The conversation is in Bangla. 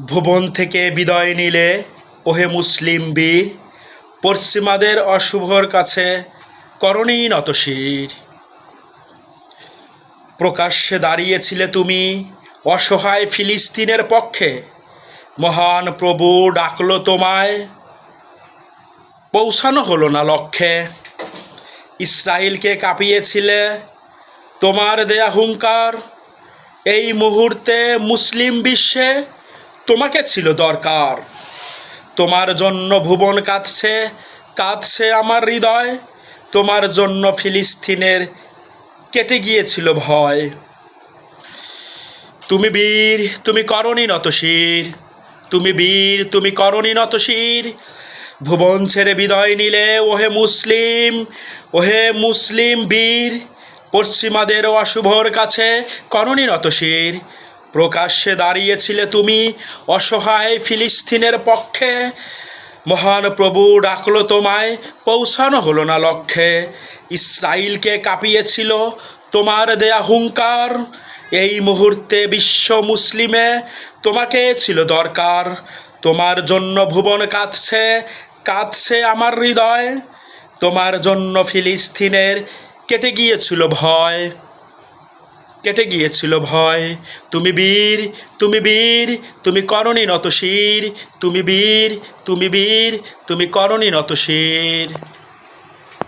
ভুবন থেকে বিদায় নিলে, ওহে মুসলিম বীর, পশ্চিমাদের অশুভর কাছে করণী নতশির। প্রকাশ্যে দাঁড়িয়েছিলে তুমি অসহায় ফিলিস্তিনের পক্ষে। মহান প্রভু ডাকলো তোমায়। পৌঁছানো হলো না লক্ষ্যে। ইসরায়েলকে কাঁপিয়েছিলে তোমার দেয়া হুঙ্কার। এই মুহূর্তে মুসলিম বিশ্বে তোমাকে ছিল দরকার। তোমার জন্য ভুবন কাঁদছে কাঁদছে আমার হৃদয়। তোমার জন্য ফিলিস্তিনের কেটে গিয়েছিল ভয়। তুমি বীর, তুমি করণী নতশির। তুমি বীর, তুমি করণী নতশির। ভুবন ছেড়ে বিদায় নিলে, ওহে মুসলিম ওহে মুসলিম বীর। পশ্চিমাদের অশুভর কাছে করণী নতশির। প্রকাশ্যে দাঁড়িয়েছিলে তুমি অসহায় ফিলিস্তিনের পক্ষে। মহান প্রভু ডাকলো তোমায়, পৌঁছানো হলো না লক্ষ্যে। ইসরায়েলকে কাঁপিয়েছিল তোমার দেয়া হুঙ্কার। এই মুহূর্তে বিশ্ব মুসলিমে তোমাকে ছিল দরকার। তোমার জন্য ভুবন কাঁদছে কাঁদছে আমার হৃদয়। তোমার জন্য ফিলিস্তিনের কেটে গিয়েছিল ভয়। কেটে গিয়েছিল ভয়। তুমি বীর তুমি বীর, তুমি করণী নত শির। তুমি বীর তুমি বীর, তুমি করণী নত শির।